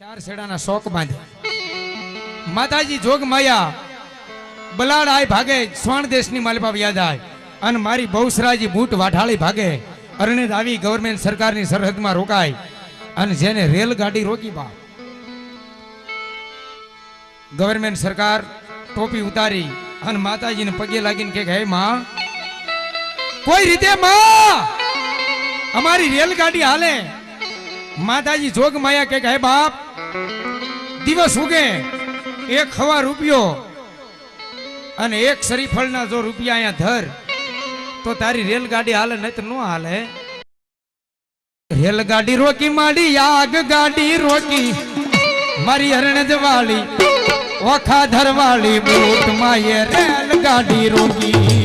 ચાર છેડાના શોક બાંધ્યા. માતાજી જોગ માયા બલાડ આય ભાગે સ્વર્ણ દેશની માલપા યાદ આય. અને મારી બહુસરાજી બૂટ વાઠાળી ભાગે, અરણેદ આવી ગવર્મેન્ટ સરકારની સરહદમાં રોકાય. અને જેને રેલગાડી રોકી બા. ગવર્મેન્ટ સરકાર ટોપી ઉતારી અને માતાજીને પગે લાગીને કે, હે માં, કોઈ રીતે માં, અમારી રેલગાડી હાલે. માતાજી જોગ માયા કે, હે બાપ દિવસ ઉગે, એક હવા રૂપિયો અને એક શરીફળના જો રૂપિયા અહીંયા ધર, તો તારી રેલગાડી હાલે નહીં તો ન હાલે. રેલગાડી રોકી માડી આગ ગાડી રોકી, મારી હરણજ વાળી ઓખા ધરવાળી બૂટ માયે રેલગાડી રોકી.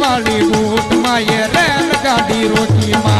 વાળી બૂટ માયે રેલગાડી રોકી માં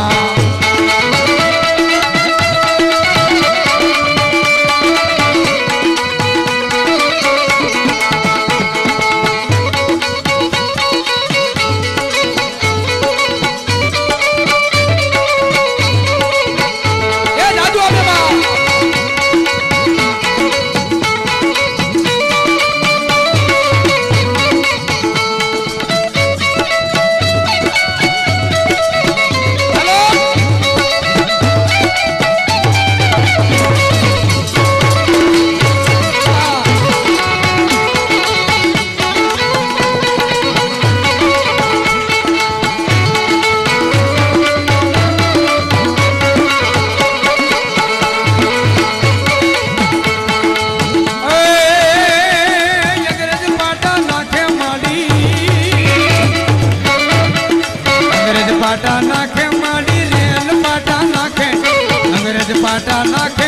પાટા નાખે મારી રેલ પાટા નાખે. અંગ્રેજ પાટા નાખે